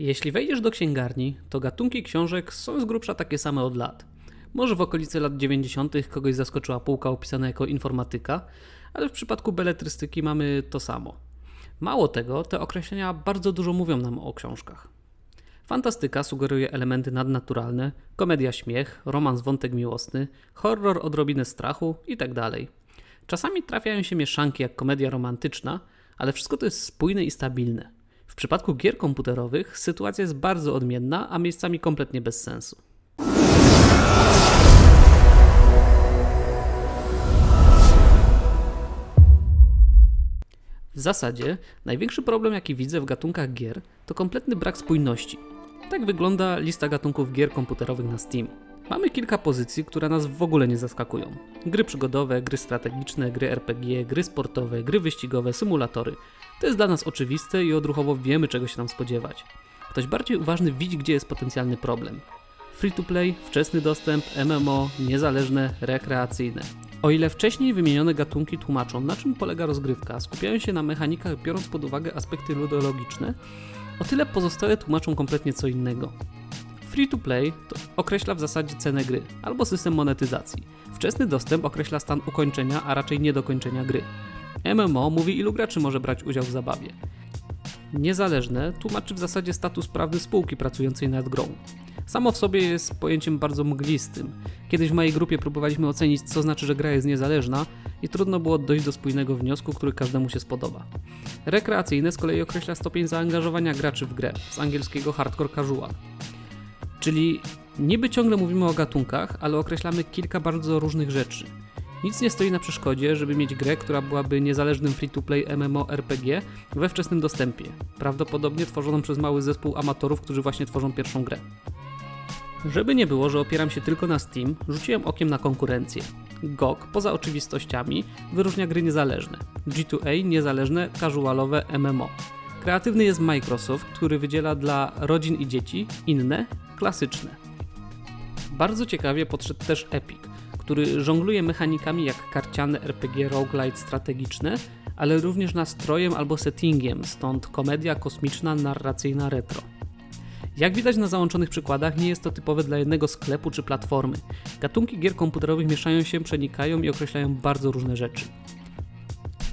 Jeśli wejdziesz do księgarni, to gatunki książek są z grubsza takie same od lat. Może w okolicy lat 90. kogoś zaskoczyła półka opisana jako informatyka, ale w przypadku beletrystyki mamy to samo. Mało tego, te określenia bardzo dużo mówią nam o książkach. Fantastyka sugeruje elementy nadnaturalne, komedia śmiech, romans wątek miłosny, horror odrobinę strachu itd. Czasami trafiają się mieszanki jak komedia romantyczna, ale wszystko to jest spójne i stabilne. W przypadku gier komputerowych sytuacja jest bardzo odmienna, a miejscami kompletnie bez sensu. W zasadzie największy problem, jaki widzę w gatunkach gier, to kompletny brak spójności. Tak wygląda lista gatunków gier komputerowych na Steam. Mamy kilka pozycji, które nas w ogóle nie zaskakują. Gry przygodowe, gry strategiczne, gry RPG, gry sportowe, gry wyścigowe, symulatory. To jest dla nas oczywiste i odruchowo wiemy, czego się nam spodziewać. Ktoś bardziej uważny widzi, gdzie jest potencjalny problem. Free to play, wczesny dostęp, MMO, niezależne, rekreacyjne. O ile wcześniej wymienione gatunki tłumaczą, na czym polega rozgrywka, skupiają się na mechanikach, biorąc pod uwagę aspekty ludologiczne, o tyle pozostałe tłumaczą kompletnie co innego. Free to play to określa w zasadzie cenę gry albo system monetyzacji. Wczesny dostęp określa stan ukończenia, a raczej niedokończenia gry. MMO mówi, ilu graczy może brać udział w zabawie. Niezależne tłumaczy w zasadzie status prawny spółki pracującej nad grą. Samo w sobie jest pojęciem bardzo mglistym. Kiedyś w mojej grupie próbowaliśmy ocenić, co znaczy, że gra jest niezależna, i trudno było dojść do spójnego wniosku, który każdemu się spodoba. Rekreacyjne z kolei określa stopień zaangażowania graczy w grę, z angielskiego hardcore casual. Czyli niby ciągle mówimy o gatunkach, ale określamy kilka bardzo różnych rzeczy. Nic nie stoi na przeszkodzie, żeby mieć grę, która byłaby niezależnym free-to-play MMORPG we wczesnym dostępie, prawdopodobnie tworzoną przez mały zespół amatorów, którzy właśnie tworzą pierwszą grę. Żeby nie było, że opieram się tylko na Steam, rzuciłem okiem na konkurencję. GOG, poza oczywistościami, wyróżnia gry niezależne. G2A niezależne, casualowe MMO. Kreatywny jest Microsoft, który wydziela dla rodzin i dzieci inne, klasyczne. Bardzo ciekawie podszedł też Epic, który żongluje mechanikami jak karciane RPG roguelite strategiczne, ale również nastrojem albo settingiem, stąd komedia kosmiczna, narracyjna retro. Jak widać na załączonych przykładach, nie jest to typowe dla jednego sklepu czy platformy. Gatunki gier komputerowych mieszają się, przenikają i określają bardzo różne rzeczy.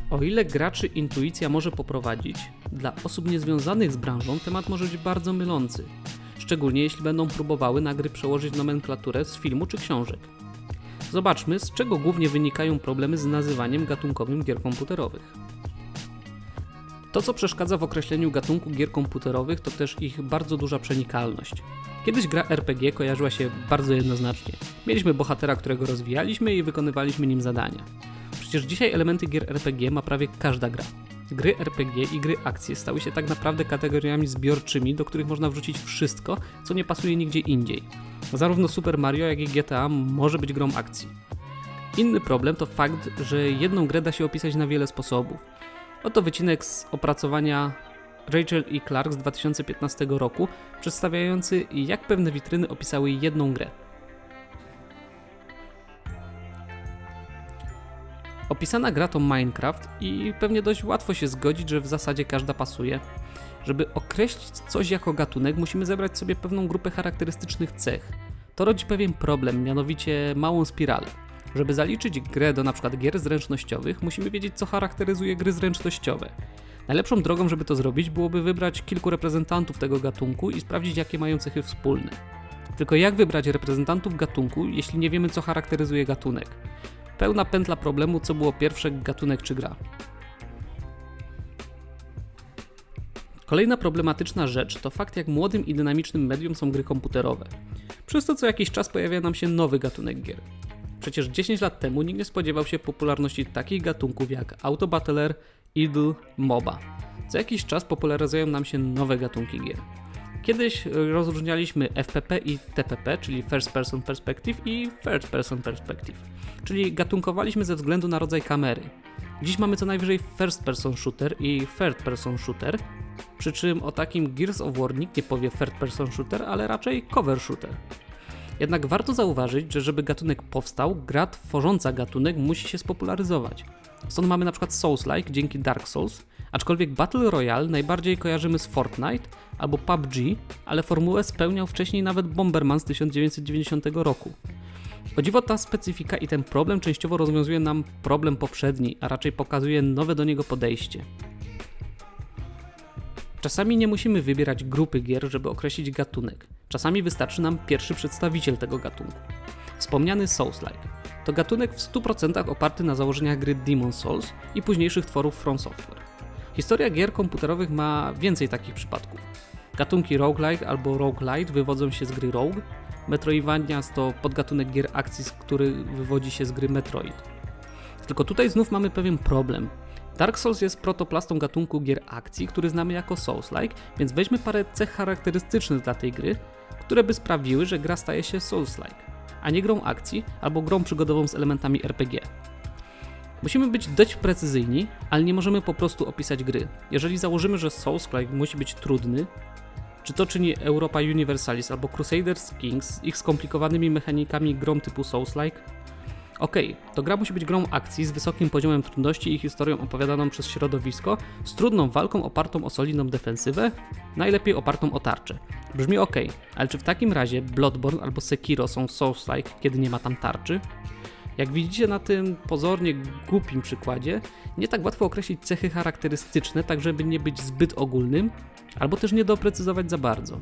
O ile graczy intuicja może poprowadzić, dla osób niezwiązanych z branżą temat może być bardzo mylący, szczególnie jeśli będą próbowały na gry przełożyć nomenklaturę z filmu czy książek. Zobaczmy, z czego głównie wynikają problemy z nazywaniem gatunkowym gier komputerowych. To, co przeszkadza w określeniu gatunku gier komputerowych, to też ich bardzo duża przenikalność. Kiedyś gra RPG kojarzyła się bardzo jednoznacznie. Mieliśmy bohatera, którego rozwijaliśmy i wykonywaliśmy nim zadania. Przecież dzisiaj elementy gier RPG ma prawie każda gra. Gry RPG i gry akcji stały się tak naprawdę kategoriami zbiorczymi, do których można wrzucić wszystko, co nie pasuje nigdzie indziej. Zarówno Super Mario, jak i GTA może być grą akcji. Inny problem to fakt, że jedną grę da się opisać na wiele sposobów. Oto wycinek z opracowania Rachel i Clark z 2015 roku, przedstawiający jak pewne witryny opisały jedną grę. Opisana gra to Minecraft i pewnie dość łatwo się zgodzić, że w zasadzie każda pasuje. Żeby określić coś jako gatunek, musimy zebrać sobie pewną grupę charakterystycznych cech. To rodzi pewien problem, mianowicie małą spiralę. Żeby zaliczyć grę do np. gier zręcznościowych, musimy wiedzieć, co charakteryzuje gry zręcznościowe. Najlepszą drogą, żeby to zrobić, byłoby wybrać kilku reprezentantów tego gatunku i sprawdzić, jakie mają cechy wspólne. Tylko jak wybrać reprezentantów gatunku, jeśli nie wiemy, co charakteryzuje gatunek? Pełna pętla problemu, co było pierwsze, gatunek czy gra. Kolejna problematyczna rzecz to fakt, jak młodym i dynamicznym medium są gry komputerowe. Przez to co jakiś czas pojawia nam się nowy gatunek gier. Przecież 10 lat temu nikt nie spodziewał się popularności takich gatunków jak Auto Battler, Idle, MOBA. Co jakiś czas popularyzują nam się nowe gatunki gier. Kiedyś rozróżnialiśmy FPP i TPP, czyli First Person Perspective i Third Person Perspective, czyli gatunkowaliśmy ze względu na rodzaj kamery. Dziś mamy co najwyżej First Person Shooter i Third Person Shooter, przy czym o takim Gears of War nikt nie powie Third Person Shooter, ale raczej Cover Shooter. Jednak warto zauważyć, że żeby gatunek powstał, gra tworząca gatunek musi się spopularyzować. Stąd mamy na przykład Souls-like dzięki Dark Souls, aczkolwiek Battle Royale najbardziej kojarzymy z Fortnite, albo PUBG, ale formułę spełniał wcześniej nawet Bomberman z 1990 roku. O dziwo ta specyfika i ten problem częściowo rozwiązuje nam problem poprzedni, a raczej pokazuje nowe do niego podejście. Czasami nie musimy wybierać grupy gier, żeby określić gatunek. Czasami wystarczy nam pierwszy przedstawiciel tego gatunku. Wspomniany Souls-like. To gatunek w 100% oparty na założeniach gry Demon Souls i późniejszych tworów From Software. Historia gier komputerowych ma więcej takich przypadków. Gatunki roguelike albo roguelite wywodzą się z gry Rogue, Metroidvania to podgatunek gier akcji, który wywodzi się z gry Metroid. Tylko tutaj znów mamy pewien problem. Dark Souls jest protoplastą gatunku gier akcji, który znamy jako Souls-like, więc weźmy parę cech charakterystycznych dla tej gry, które by sprawiły, że gra staje się Souls-like, a nie grą akcji albo grą przygodową z elementami RPG. Musimy być dość precyzyjni, ale nie możemy po prostu opisać gry. Jeżeli założymy, że Souls-like musi być trudny, czy to czyni Europa Universalis albo Crusaders Kings ich skomplikowanymi mechanikami grą typu Souls-like? Okej, okay, to gra musi być grą akcji z wysokim poziomem trudności i historią opowiadaną przez środowisko, z trudną walką opartą o solidną defensywę, najlepiej opartą o tarczę. Brzmi ok, ale czy w takim razie Bloodborne albo Sekiro są Souls-like, kiedy nie ma tam tarczy? Jak widzicie na tym pozornie głupim przykładzie, nie tak łatwo określić cechy charakterystyczne, tak żeby nie być zbyt ogólnym, albo też nie doprecyzować za bardzo.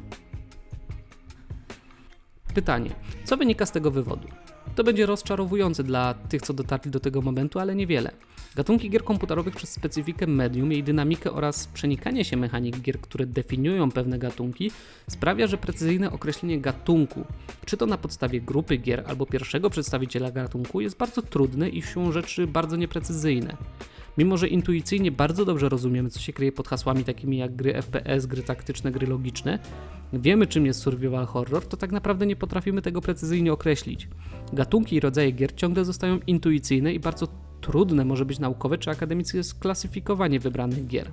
Pytanie: co wynika z tego wywodu? To będzie rozczarowujące dla tych, co dotarli do tego momentu, ale niewiele. Gatunki gier komputerowych przez specyfikę medium, jej dynamikę oraz przenikanie się mechanik gier, które definiują pewne gatunki, sprawia, że precyzyjne określenie gatunku, czy to na podstawie grupy gier albo pierwszego przedstawiciela gatunku, jest bardzo trudne i siłą rzeczy bardzo nieprecyzyjne. Mimo, że intuicyjnie bardzo dobrze rozumiemy, co się kryje pod hasłami takimi jak gry FPS, gry taktyczne, gry logiczne, wiemy czym jest survival horror, to tak naprawdę nie potrafimy tego precyzyjnie określić. Gatunki i rodzaje gier ciągle zostają intuicyjne i bardzo trudne może być naukowe czy akademickie sklasyfikowanie wybranych gier.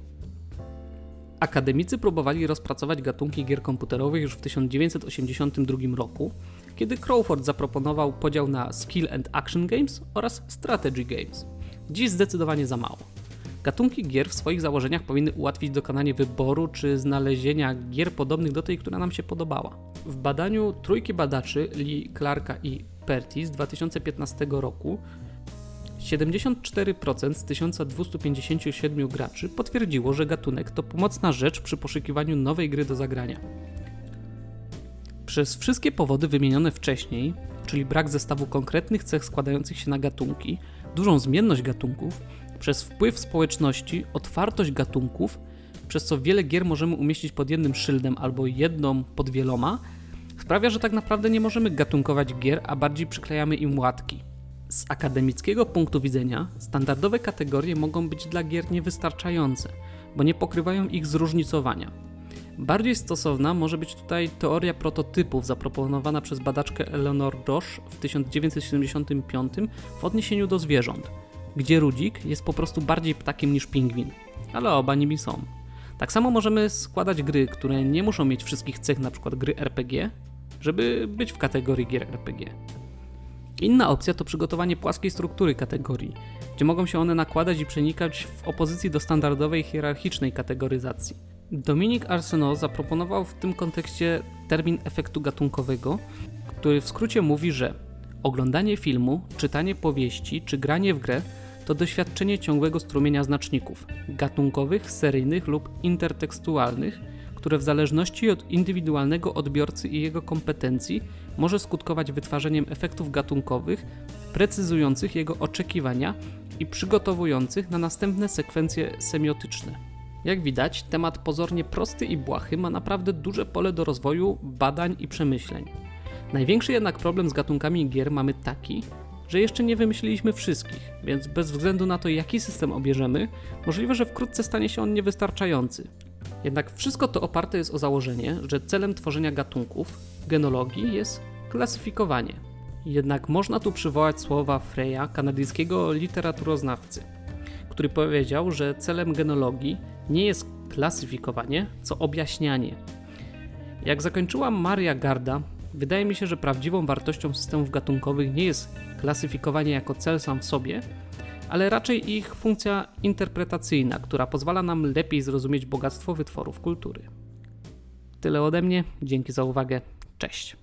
Akademicy próbowali rozpracować gatunki gier komputerowych już w 1982 roku, kiedy Crawford zaproponował podział na Skill and Action Games oraz Strategy Games. Dziś zdecydowanie za mało. Gatunki gier w swoich założeniach powinny ułatwić dokonanie wyboru czy znalezienia gier podobnych do tej, która nam się podobała. W badaniu trójki badaczy Lee, Clarka i Perty z 2015 roku 74% z 1257 graczy potwierdziło, że gatunek to pomocna rzecz przy poszukiwaniu nowej gry do zagrania. Przez wszystkie powody wymienione wcześniej, czyli brak zestawu konkretnych cech składających się na gatunki, dużą zmienność gatunków, przez wpływ społeczności, otwartość gatunków, przez co wiele gier możemy umieścić pod jednym szyldem albo jedną pod wieloma, sprawia, że tak naprawdę nie możemy gatunkować gier, a bardziej przyklejamy im łatki. Z akademickiego punktu widzenia, standardowe kategorie mogą być dla gier niewystarczające, bo nie pokrywają ich zróżnicowania. Bardziej stosowna może być tutaj teoria prototypów zaproponowana przez badaczkę Eleanor Roche w 1975 w odniesieniu do zwierząt, gdzie rudzik jest po prostu bardziej ptakiem niż pingwin, ale oba nimi są. Tak samo możemy składać gry, które nie muszą mieć wszystkich cech np. gry RPG, żeby być w kategorii gier RPG. Inna opcja to przygotowanie płaskiej struktury kategorii, gdzie mogą się one nakładać i przenikać w opozycji do standardowej hierarchicznej kategoryzacji. Dominik Arsenault zaproponował w tym kontekście termin efektu gatunkowego, który w skrócie mówi, że oglądanie filmu, czytanie powieści czy granie w grę to doświadczenie ciągłego strumienia znaczników gatunkowych, seryjnych lub intertekstualnych, które w zależności od indywidualnego odbiorcy i jego kompetencji może skutkować wytwarzeniem efektów gatunkowych precyzujących jego oczekiwania i przygotowujących na następne sekwencje semiotyczne. Jak widać, temat pozornie prosty i błahy ma naprawdę duże pole do rozwoju, badań i przemyśleń. Największy jednak problem z gatunkami gier mamy taki, że jeszcze nie wymyśliliśmy wszystkich, więc bez względu na to, jaki system obierzemy, możliwe, że wkrótce stanie się on niewystarczający. Jednak wszystko to oparte jest o założenie, że celem tworzenia gatunków, genologii jest klasyfikowanie. Jednak można tu przywołać słowa Freya, kanadyjskiego literaturoznawcy, który powiedział, że celem genologii nie jest klasyfikowanie, co objaśnianie. Jak zakończyła Maria Garda, wydaje mi się, że prawdziwą wartością systemów gatunkowych nie jest klasyfikowanie jako cel sam w sobie, ale raczej ich funkcja interpretacyjna, która pozwala nam lepiej zrozumieć bogactwo wytworów kultury. Tyle ode mnie, dzięki za uwagę, cześć.